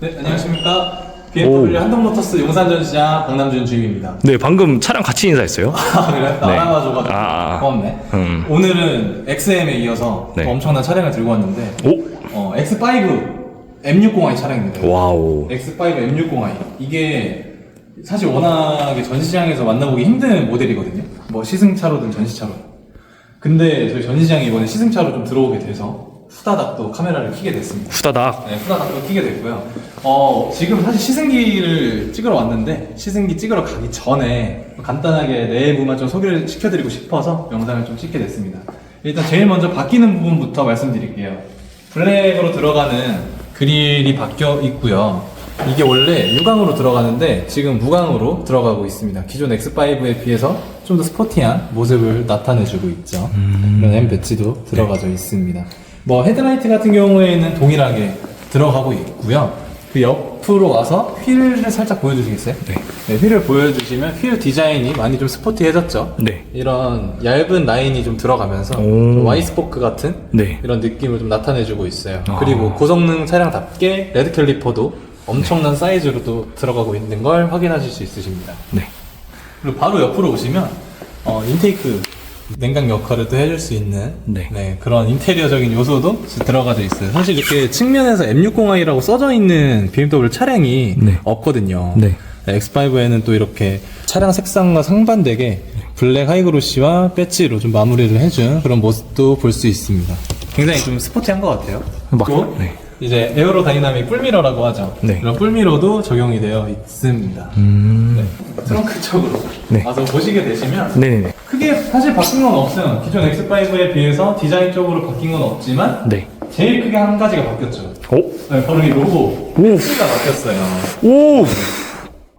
네, 안녕하십니까. BMW 한동모터스 용산전 시장 박남준 주임입니다. 네, 방금 차량 같이 인사했어요. 아, 그래? 나 네. 알아봐줘가지고 아, 아. 고맙네. 음. 오늘은 XM에 이어서 네. 또 엄청난 차량을 들고 왔는데 오, 어, X5 M60i 차량입니다. 와우. X5 M60i 이게 사실 워낙에 전시장에서 만나보기 힘든 모델이거든요. 뭐 시승차로든 전시차로. 근데 저희 전시장에 이번에 시승차로 좀 들어오게 돼서 후다닥 또 카메라를 켜게 됐습니다. 후다닥. 네, 후다닥도 키게 됐고요. 어, 지금 사실 시승기를 찍으러 왔는데, 시승기 찍으러 가기 전에 간단하게 내부만 좀 소개를 시켜드리고 싶어서 영상을 좀 찍게 됐습니다. 일단 제일 먼저 바뀌는 부분부터 말씀드릴게요. 블랙으로 들어가는 그릴이 바뀌어 있고요. 이게 원래 유광으로 들어가는데 지금 무광으로 들어가고 있습니다. 기존 X5에 비해서 좀 더 스포티한 모습을 나타내주고 있죠. 이런 M 배치도 들어가져 있습니다. 뭐 헤드라이트 같은 경우에는 동일하게 들어가고 있고요. 그 옆으로 와서 휠을 살짝 보여주시겠어요? 네. 휠을 보여주시면 휠 디자인이 많이 좀 스포티해졌죠. 네. 이런 얇은 라인이 좀 들어가면서 오. 와이스포크 같은 네. 이런 느낌을 좀 나타내주고 있어요. 아. 그리고 고성능 차량답게 레드 캘리퍼도 엄청난 사이즈로 도 들어가고 있는 걸 확인하실 수 있으십니다. 네. 그리고 바로 옆으로 오시면 어, 인테이크 냉각 역할을 또 해줄 수 있는 네. 그런 인테리어적인 요소도 들어가져 있어요. 사실 이렇게 측면에서 M60i라고 써져 있는 BMW 차량이 네. 없거든요. 네. X5에는 또 이렇게 차량 색상과 상반되게 블랙 하이그로시와 배지로 좀 마무리를 해준 그런 모습도 볼 수 있습니다. 굉장히 좀 스포티한 것 같아요. 막- 또 네. 이제 에어로 다이나믹 뿔미러라고 하죠. 네. 이런 뿔미러도 적용이 되어 있습니다. 음. 네. 트렁크 쪽으로 네. 와서 보시게 되시면 네네네. 크게 사실 바뀐 건 없어요. 기존 X5에 비해서 디자인 쪽으로 바뀐 건 없지만 네. 제일 크게 한 가지가 바뀌었죠. 오, 네, 바로 이 로고 오. X가 바뀌었어요. 오!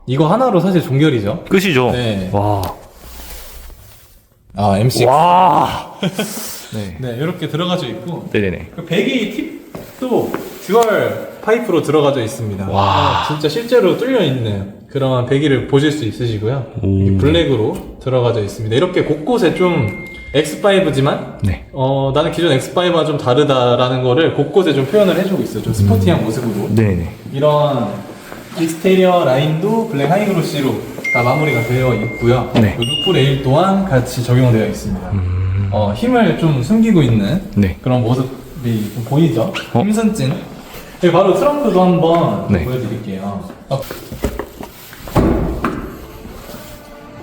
이거 하나로 사실 종결이죠. 끝이죠? 네. 와. 아 MC. 와. 네. 네 이렇게 들어가져 있고 네네네. 그 배기 팁도 듀얼 파이프로 들어가져 있습니다. 와. 아, 진짜 실제로 뚫려 있는 그런 배기를 보실 수 있으시고요. 오. 블랙으로 들어가져 있습니다. 이렇게 곳곳에 좀 X5지만 네. 어 나는 기존 X5와 좀 다르다라는 거를 곳곳에 좀 표현을 해주고 있어요. 좀 스포티한 모습으로. 네네. 이런 익스테리어 라인도 블랙 하이그로시로 다 마무리가 되어 있고요. 네. 그 루프 레일 또한 같이 적용되어 있습니다. 어, 힘을 좀 숨기고 있는 네. 그런 모습이 좀 보이죠? 어? 힘선진. 여기 바로 트렁크도 한번 네. 보여드릴게요. 어.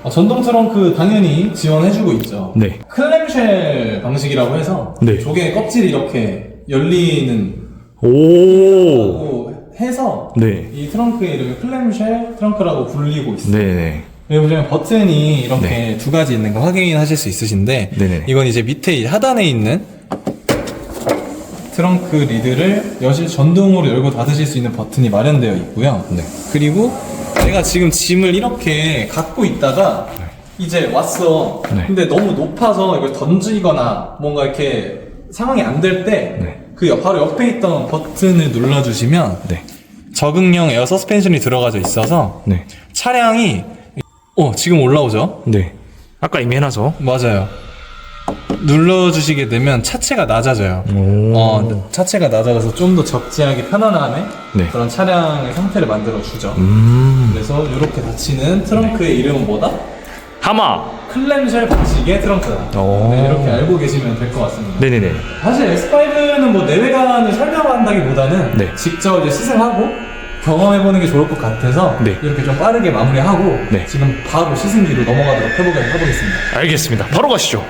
어, 전동 트렁크 당연히 지원해주고 있죠. 네. 클램쉘 방식이라고 해서 네. 조개 껍질이 이렇게 열리는 오. 고 해서 네. 이 트렁크의 이름을 클램쉘 트렁크라고 불리고 있어요. 네네. 여기 보시면 버튼이 이렇게 네. 두 가지 있는 거 확인하실 수 있으신데 네네. 이건 이제 밑에 이 하단에 있는 트렁크 리드를 여실 전동으로 열고 닫으실 수 있는 버튼이 마련되어 있고요. 네. 그리고 내가 지금 짐을 이렇게 갖고 있다가 이제 왔어. 네. 근데 너무 높아서 이걸 던지거나 뭔가 이렇게 상황이 안 될때 네. 그 바로 옆에 있던 버튼을 눌러주시면 네. 적응형 에어 서스펜션이 들어가져 있어서 네. 차량이 어 지금 올라오죠? 네. 아까 이미 해놔서. 맞아요. 눌러주시게 되면 차체가 낮아져요. 오. 어, 차체가 낮아져서 좀 더 적지하게 편안함의 네. 그런 차량의 상태를 만들어 주죠. 음. 그래서 이렇게 닫히는 트렁크의 이름은 뭐다? 하마. 클램쉘 방식의 트렁크다. 오. 네, 이렇게 알고 계시면 될 것 같습니다. 네네네. 사실 X5는 뭐 내외관을 설명한다기보다는 네. 직접 이제 시승하고 경험해보는 게 좋을 것 같아서 네. 이렇게 좀 빠르게 마무리하고 네. 지금 바로 시승기로 넘어가도록 해보겠, 해보겠습니다. 알겠습니다. 바로 가시죠.